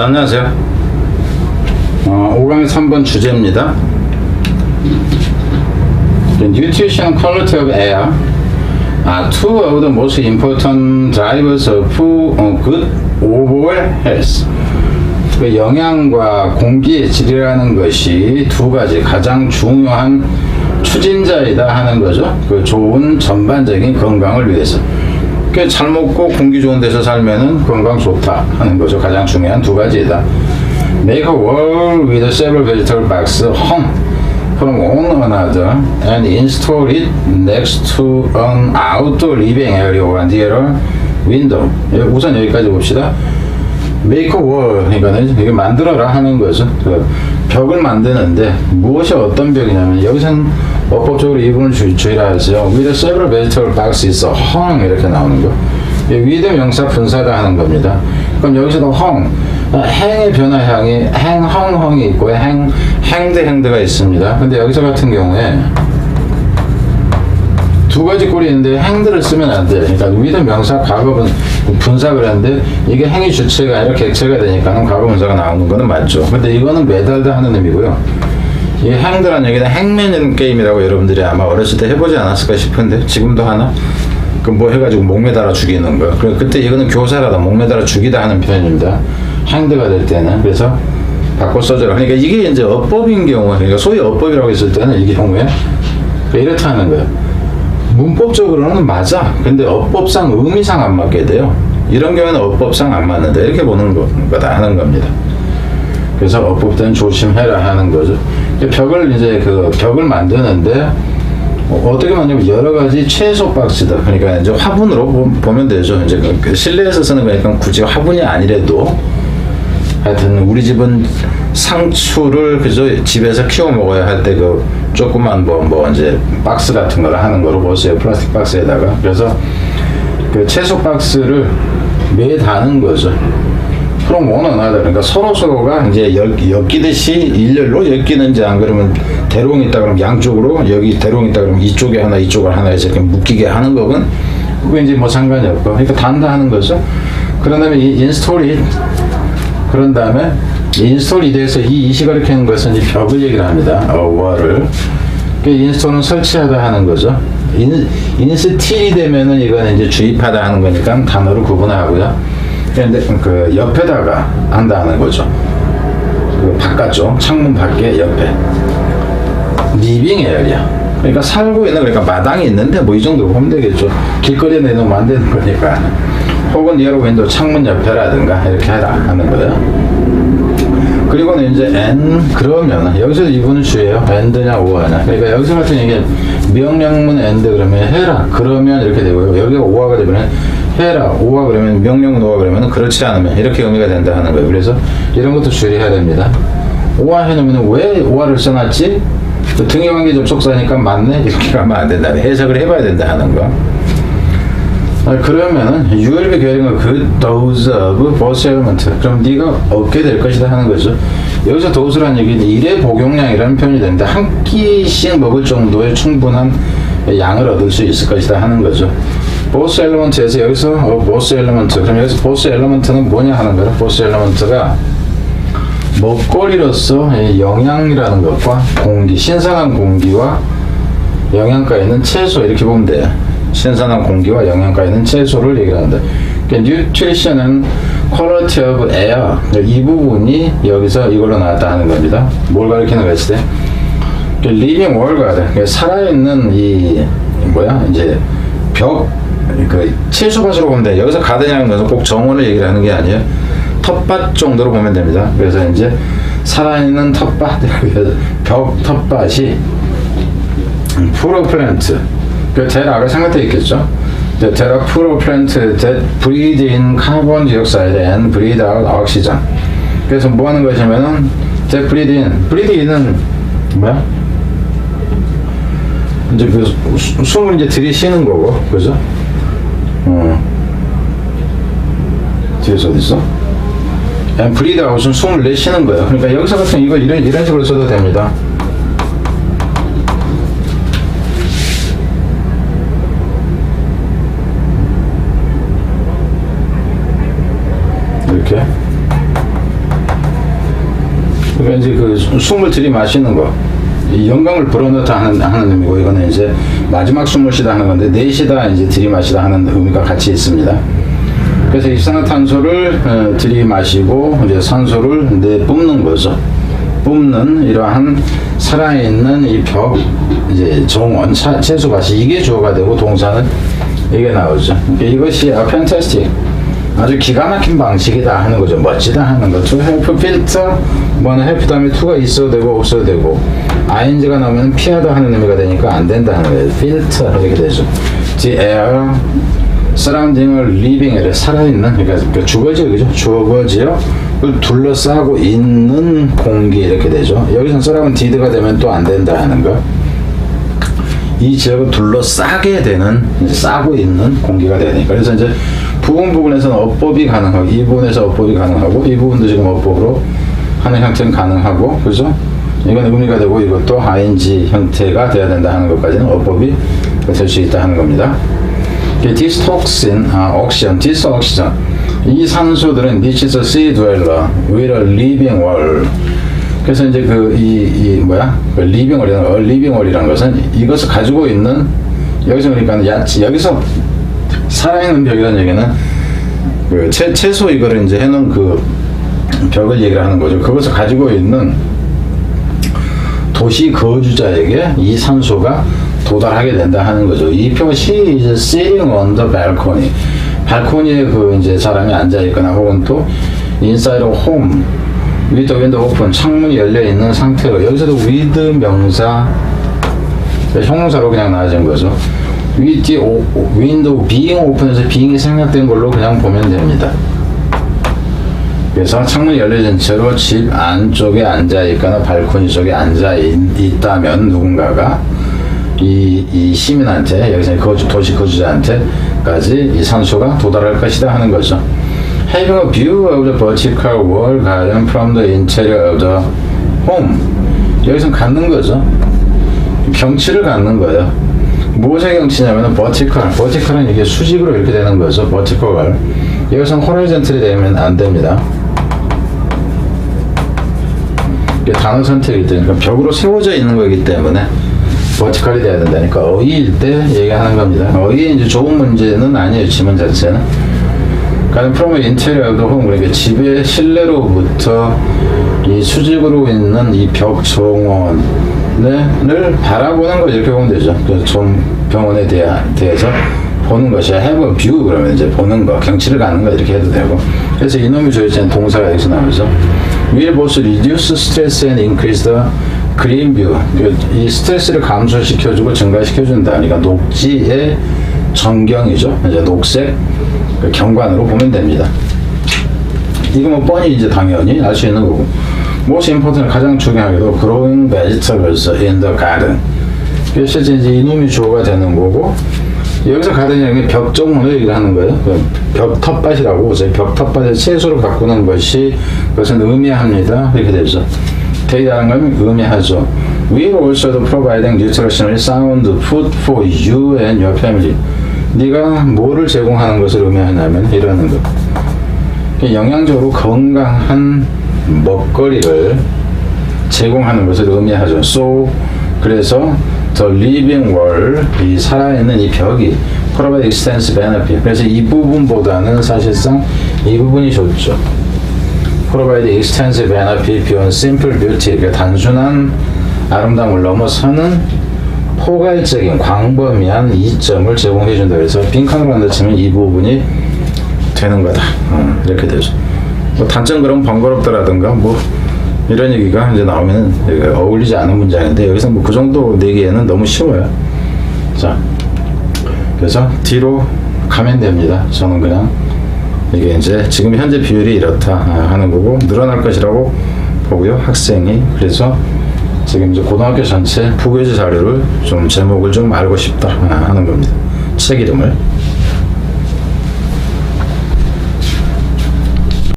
자, 안녕하세요. 어, 5강의 3번 주제입니다. The nutrition quality of air are two of the most important drivers of uh, good overall health. 그 영양과 공기의 질이라는 것이 두 가지 가장 중요한 추진자이다 하는 거죠. 그 좋은 전반적인 건강을 위해서. 그잘 먹고 공기 좋은 데서 살면은 건강 좋다 하는 거죠. 가장 중요한 두 가지이다. Make a wall with several vegetable box hung from one another and install it next to an outdoor living area or near a window. 예, 우선 여기까지 봅시다. make a wall 그러니까는 이게 만들어라 하는 거죠. 그 벽을 만드는데 무엇이 어떤 벽이냐면 여기서는 어법적으로 이분을 주, 주의라 하세요. with several vegetable boxes hung 이렇게 나오는 거. 이 with 명사 분사다 하는 겁니다. 그럼 여기서도 hung 행의 변화형이 행, 헝, 헝이 있고 행, 행드, 행드가 있습니다. 근데 여기서 같은 경우에 두 가지 꼴이 있는데 행드를 쓰면 안 돼. 그러니까 위드 명사 과거분 분사 그랬는데 이게 행위 주체가 아니라 객체가 되니까는 과거 분사가 나오는 거는 맞죠. 근데 이거는 매달다 하는 의미고요. 이 행드라는 얘기는 행맨이라는 게임이라고 여러분들이 아마 어렸을 때 해보지 않았을까 싶은데 지금도 하나? 그 뭐 해가지고 목매달아 죽이는 거. 그 그때 이거는 교사라다 목매달아 죽이다 하는 표현입니다. 행드가 될 때는 그래서 바꿔 써줘라. 그러니까 이게 이제 어법인 경우, 그러니까 소위 어법이라고 했을 때는 이 경우에 이렇다 하는 거예요. 문법적으로는 맞아. 근데 어법상 의미상 안 맞게 돼요. 이런 경우에는 어법상 안 맞는다. 이렇게 보는 거- 거다 하는 겁니다. 그래서 어법 때는 조심해라 하는 거죠. 벽을 이제 그 벽을 만드는데 어, 어떻게 만냐면 여러 가지 채소 박스다. 그러니까 이제 화분으로 보- 보면 되죠. 이제 그- 그 실내에서 쓰는 거니까 굳이 화분이 아니래도 하여튼 우리 집은 상추를 그저 집에서 키워 먹어야 할 때 그 조그만 뭐뭐 이제 박스 같은 걸 하는 거로 보세요 플라스틱 박스에다가 그래서 그 채소 박스를 매 다는 거죠. 그럼 원은 하다 그러니까 서로 서로가 이제 엮, 엮이듯이 일렬로 엮이는지 안 그러면 대롱 있다 그러면 양쪽으로 여기 대롱 있다 그러면 이쪽에 하나 이쪽을 하나 해서 이렇게 묶이게 하는 거건 이제 뭐 상관이 없고 그러니까 단다 하는 거죠. 그런 다음에 이 인스톨이 그런 다음에 인스톨이 돼서 이 이시 가리키는 것은 이 벽을 얘기를 합니다. 어, 월을. 그 인스톨은 설치하다 하는 거죠. 인, 인스틸이 되면은 이거는 이제 주입하다 하는 거니까 단어를 구분하고요. 근데 그 옆에다가 한다 하는 거죠. 그 바깥쪽 창문 밖에 옆에 리빙 에어리아. 그러니까 살고 있는 그러니까 마당이 있는데 뭐 이 정도로 보면 되겠죠. 길거리에 내놓으면 안 되는 거니까. 혹은 여러 윈도 창문 옆에라든가 이렇게 해라 하는 거예요. 그리고는 이제 n 그러면 여기서 이분은 주예요. and냐 오하냐. 그러니까 여기서 같은 얘기 명령문 and 그러면 해라. 그러면 이렇게 되고요. 여기가 오하가 되면 해라. 오하 그러면 명령문 오하 그러면 그렇지 않으면 이렇게 의미가 된다 하는 거예요. 그래서 이런 것도 주의해야 됩니다. 오하 해놓으면 왜 오하를 써놨지? 그 등유관계 접속사니까 맞네 이렇게 가면 안 된다. 해석을 해봐야 된다 하는 거. 아, 그러면은 ULB 계열은 그 those of both element 그럼 네가 얻게 될 것이다 하는 거죠. 여기서 dose라는 얘기는 일의 복용량이라는 표현이 되는데 한 끼씩 먹을 정도의 충분한 양을 얻을 수 있을 것이다 하는 거죠. Both element에서 여기서 어, both element 그럼 여기서 both element는 뭐냐 하는 거예요. both element가 먹거리로서 이 영양이라는 것과 공기, 신선한 공기와 영양가 있는 채소 이렇게 보면 돼요. 신선한 공기와 영양가 있는 채소를 얘기를 하는데 그러니까 nutrition은 quality air 이 부분이 여기서 이걸로 나왔다 하는 겁니다. 뭘 가리키는 wall garden 그러니까 살아있는 이 뭐야 이제 벽그 채소밭으로 보면 돼. 여기서 가든이라는 것은 꼭 정원을 얘기를 하는 게 아니에요. 텃밭 정도로 보면 됩니다. 그래서 이제 살아있는 텃밭 벽 텃밭이 프로 플랜트 그 대라가 생각돼 있겠죠. The Terra Puro plant that breathe in. 그래서 뭐 하는 것이냐면은 breathe in은 뭐야? 이제 그 수- 숨을 이제 들이쉬는 거고, 그죠? 어. 뒤에서 있어? and breathe out은 숨을 내쉬는 거예요. 그러니까 여기서 같은 이거 이런 이런 식으로 써도 됩니다. 이렇게 그러니까 이제 그 숨을 들이마시는 거. 이 영감을 불어넣다 하는, 하는 의미고 이거는 이제 마지막 숨을 쉬다 하는 건데 내쉬다 이제 들이마시다 하는 의미가 같이 있습니다. 그래서 이산화탄소를 어, 들이마시고 이제 산소를 내뿜는 거죠. 뿜는 이러한 살아있는 이 벽 이제 정원 차- 채소밭이 이게 주어가 되고 동사는 이게 나오죠. 그러니까 이것이 아 fantastic 아주 기가 막힌 방식이다 하는 거죠. 멋지다 하는 거. to help filter 뭐는 help 다음에 to가 있어도 되고 없어도 되고 ing가 나오면 피하다 하는 의미가 되니까 안 된다 하는 거예요. filter 이렇게 되죠. the air surrounding을 living을 살아있는 그러니까 그 주거지역 그죠? 주거지역을 둘러싸고 있는 공기 이렇게 되죠. 여기서 surround did가 되면 또 안 된다 하는 거. 이 지역을 둘러싸게 되는 싸고 있는 공기가 되니까 그래서 이제 부분 부분에서는 어법이 가능하고 이 부분에서 어법이 가능하고 이 부분도 지금 어법으로 하는 형태는 가능하고 그죠? 이건 의미가 되고 이것도 ing 형태가 돼야 된다 하는 것까지는 어법이 될 수 있다 하는 겁니다. 디스톡신, 아, 옥시전, 디스옥시전. 이 산소들은 This is a sea dweller with a living wall. 그래서 이제 그, 이, 이, 뭐야? 그 living wall이라는, 거, living wall이라는 것은 이것을 가지고 있는, 여기서 그러니까 야, 여기서 살아있는 벽이라는 얘기는 그 채, 채소 이거를 이제 해놓은 그 벽을 얘기를 하는 거죠. 그것을 가지고 있는 도시 거주자에게 이 산소가 도달하게 된다 하는 거죠. 이 she is sitting on the balcony. 발코니에 그 이제 사람이 앉아 있거나 혹은 또 inside a home with the window open 창문이 열려 있는 상태로 여기서도 with 명사 형용사로 그냥 나와진 거죠. O- window being open에서 being이 생략된 걸로 그냥 보면 됩니다. 그래서 창문이 열려진 채로 집 안쪽에 앉아 있거나 발코니 쪽에 앉아 있, 다면 누군가가 이, 이 시민한테 여기서 거주, 도시 거주자한테까지 이 산소가 도달할 것이다 하는 거죠. Having a view of the vertical wall garden from the interior of the home. 여기서 갖는 거죠. 경치를 갖는 거예요. 무엇의 경치냐면은 vertical. vertical은 이게 수직으로 이렇게 되는 거죠. vertical. 여기서는 horizontal이 되면 안 됩니다. 이게 단어 선택이 되니까 벽으로 세워져 있는 거기 때문에 버티컬이 돼야 된다니까 어이일 때 얘기하는 겁니다. 어이에 이제 좋은 문제는 아니에요. 지문 자체는. 가는 프로의 인테리어도 홈 그러니까 집의 실내로부터 이 수직으로 있는 이 벽 정원 을 바라보는 거 이렇게 보면 되죠. 그래서 좀 병원에 대하, 대해서 보는 것이 have a view 그러면 이제 보는 거 경치를 가는 거 이렇게 해도 되고 그래서 이놈이 조여진 동사가 여기서 나오죠. will both reduce stress and increase the green view. 그이 스트레스를 감소시켜주고 증가시켜준다. 그러니까 녹지의 전경이죠. 이제 녹색 그 경관으로 보면 됩니다. 이거 뭐 뻔히 이제 당연히 알 수 있는 거고. Most important 가장 중요하게도 growing vegetables in the garden. 실제 이제 이놈이 주어가 되는 거고 여기서 가든이라는 게 벽정문을 얘기를 하는 거예요. 그벽 텃밭이라고 벽 텃밭에 채소를 가꾸는 것이 그것은 의미합니다. 이렇게 되죠. 데이라는 건 의미하죠. We are also providing nutritionally sound food for you and your family. 네가 뭐를 제공하는 것을 의미하냐면 이러는 거. 영양적으로 건강한 먹거리를 제공하는 것을 의미하죠. So 그래서 the living wall 이 살아있는 이 벽이 provide extensive benefit. 그래서 이 부분보다는 사실상 이 부분이 좋죠. provide extensive benefit beyond simple beauty. 그러니까 단순한 아름다움을 넘어서는 포괄적인 광범위한 이점을 제공해 준다. 그래서 빈칸으로 한다 치면 이 부분이 되는 거다. 어, 이렇게 되죠. 뭐 단점 그럼 번거롭다라든가 뭐 이런 얘기가 이제 나오면 어울리지 않은 문장인데 여기서 뭐 그 정도 내기에는 너무 쉬워요. 자, 그래서 뒤로 가면 됩니다. 저는 그냥 이게 이제 지금 현재 비율이 이렇다 하는 거고 늘어날 것이라고 보고요. 학생이 그래서 지금 이제 고등학교 전체 부교재 자료를 좀 제목을 좀 알고 싶다 하는 겁니다. 책 이름을.